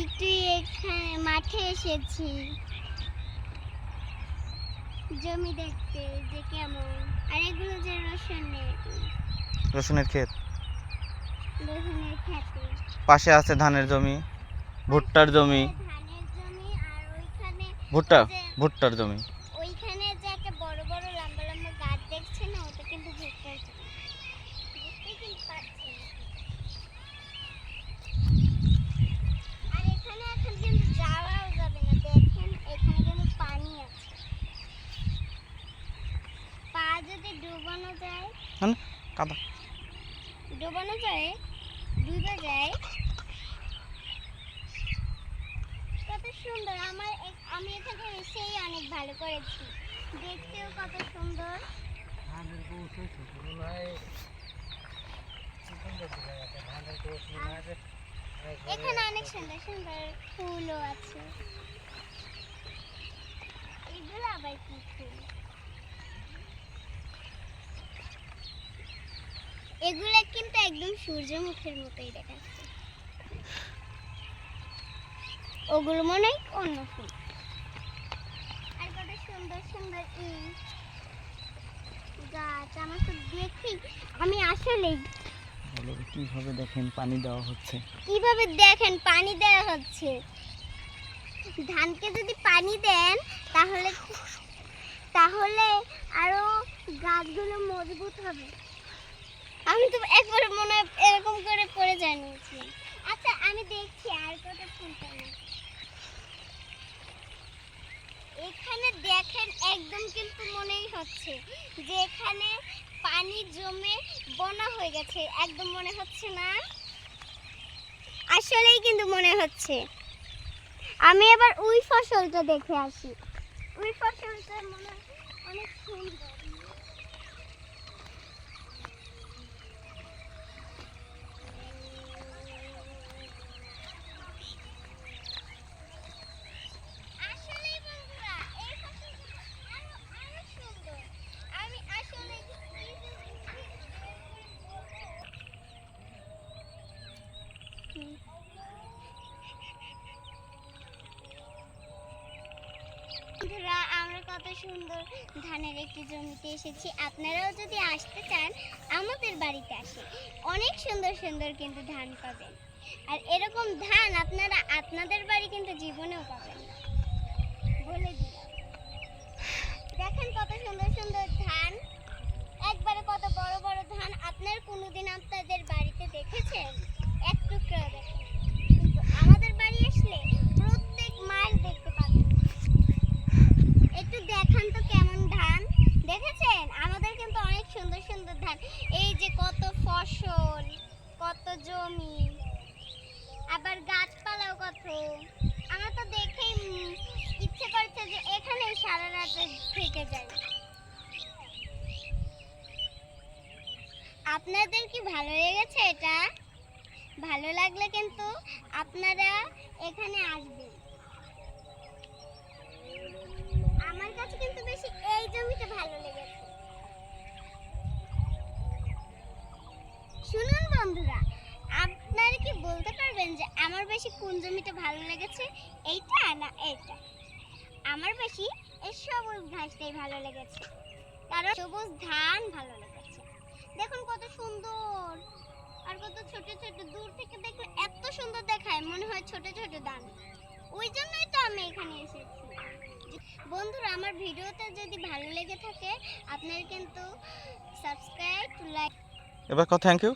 একটু এখানে মাঠে এসেছি। জমি দেখতে যে কেমন। আর এগুলো যে রসুনের। রসুনের ক্ষেত। রসুনের ক্ষেতে। পাশে আছে ধানের জমি ভুট্টার জমি। ভুট্টা ভুট্টার জমি ওইখানে যে একটা বড় বড় লম্বা লম্বা গাছ দেখছে না ওটা কিন্তু ভুট্টার জমি বুঝতেই কিন্তু পারছেন আর এখানে এখন কিন্তু যাওয়াও যাবে না দেখেন এখানে কিন্তু পানি আছে পা যদি ডুবানো মানে কাদা। ডোবানো যায় ডুবে যায়। কত সুন্দর আমার আমি এখানে এসেই অনেক ভালো করেছি। দেখতেও কত সুন্দর। এখানে অনেক সুন্দর সুন্দর ফুলও আছে এগুলো আবার কি ফুল এগুলো কিন্তু একদম সূর্যমুখীর মতোই দেখাচ্ছে। ওগুলো মনে হয় অন্য ফুল। আর কত সুন্দর সুন্দর ইট গাছ আমার তো দেখি আমি আসলেই কীভাবে দেখেন পানি দেওয়া হচ্ছে? কীভাবে দেখেন পানি দেওয়া হচ্ছে? ধানকে যদি পানি দেন তাহলে তাহলে আরও গাছগুলো মজবুত হবে। আমি তো একবার মনে এরকম করে পড়ে জানিয়েছি। আচ্ছা আমি দেখছি আর কত ফুল এখানে দেখেন, একদম কিন্তু মনেই হচ্ছে যে এখানে পানি জমে বনা হয়ে গেছে। একদম মনে হচ্ছে না? আসলেই কিন্তু মনে হচ্ছে। আমি এবার ওই ফসলটা দেখে আসি। ওই ফসলটা মনে অনেক সুন্দর আসলেই বন্ধুরা এই ফসলটা আরও আরও সুন্দর আমি আসলে বন্ধুরা আমরা কত সুন্দর ধানের একটি জমিতে এসেছি। আপনারাও যদি আসতে চান, আমাদের বাড়িতে আসে। অনেক সুন্দর সুন্দর কিন্তু ধান পাবেন। আর এরকম ধান আপনারা আপনাদের বাড়ি কিন্তু জীবনেও পাবেন। বলে দিলাম দেখেন কত সুন্দর সুন্দর ধান একবারে কত বড় বড় ধান আপনার কোনোদিন আপনাদের বাড়িতে দেখেছেন এক টুকরো দেখেন কিন্তু আমাদের বাড়ি আসলে প্রত্যেক মাস দেখতে পাবেন একটু দেখান তো কেমন ধান দেখেছেন আমাদের কিন্তু অনেক সুন্দর সুন্দর ধান এই যে কত ফসল কত জমি আবার কত আমার তো দেখেই ইচ্ছে করছে যে এখানে সারা রাত থেকে যাই। আপনাদের কি ভালো লেগেছে এটা? ভালো লাগলে কিন্তু আপনারা এখানে আসবেন। আমার কাছে কিন্তু বেশি এই জমিতে ভালো লেগেছে। আপনারা কি বলতে পারবেন যে আমার বেশি কোন জমিটা ভালো লেগেছে? এইটা না এইটা? আমার বেশি এই সবুজ ঘাসটাই ভালো লেগেছে। কারণ সবুজ ধান ভালো লেগেছে। দেখুন কত সুন্দর। আর কত ছোট ছোট, দূর থেকে দেখলে এত সুন্দর দেখায়, মনে হয় ছোট ছোট ধান। ওই জন্যই তো আমি এখানে এসেছি। বন্ধুরা, আমার ভিডিওতে যদি ভালো লেগে থাকে, আপনার কিন্তু সাবস্ক্রাইব লাইক এবার কথা থ্যাংক ইউ